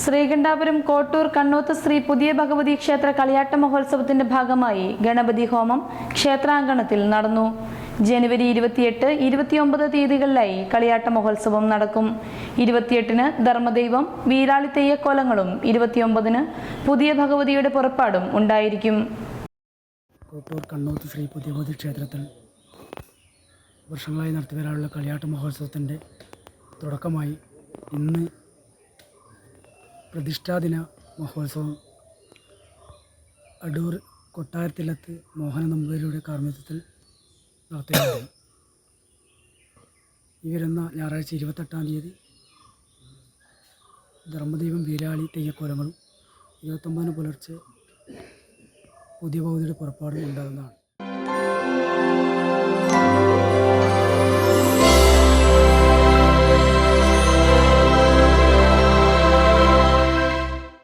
ശ്രീകണ്ഠാപുരം കോട്ടൂർ കണ്ണൂത്ത് ശ്രീ പുതിയ ഭഗവതി ക്ഷേത്ര കളിയാട്ട മഹോത്സവത്തിന്റെ ഭാഗമായി ഗണപതി ഹോമം ക്ഷേത്രാങ്കണത്തിൽ നടന്നു. ജനുവരി ഇരുപത്തിയെട്ട് ഇരുപത്തിയൊമ്പത് തീയതികളിലായി കളിയാട്ട മഹോത്സവം നടക്കും. ഇരുപത്തിയെട്ടിന് ധർമ്മദൈവം വീരാളി തെയ്യക്കോലങ്ങളും ഇരുപത്തിയൊമ്പതിന് പുതിയ ഭഗവതിയുടെ പുറപ്പാടും ഉണ്ടായിരിക്കും. കോട്ടൂർ കണ്ണൂത്ത് ശ്രീ പുതിയ ഭഗവതി ക്ഷേത്രത്തിൽ വർഷങ്ങളായി നടത്തി വരാനുള്ള കളിയാട്ട മഹോത്സവത്തിന്റെ തുടക്കമായി ഇന്ന് പ്രതിഷ്ഠാദിന മഹോത്സവം. അടൂർ കൊട്ടാരത്തിലത്ത് മോഹന നമ്പൂതിരിയുടെ കാർമ്മികത്വത്തിൽ നടത്തിയിട്ടുണ്ട് ഈ വരുന്ന ഞായറാഴ്ച ഇരുപത്തെട്ടാം തീയതി ധർമ്മദൈവം വീരാളി തെയ്യക്കോലങ്ങളും ഇരുപത്തൊമ്പതിന് പുലർച്ചെ പുതിയ ഭൗതിയുടെ പുറപ്പാടും ഉണ്ടാകുന്നതാണ്.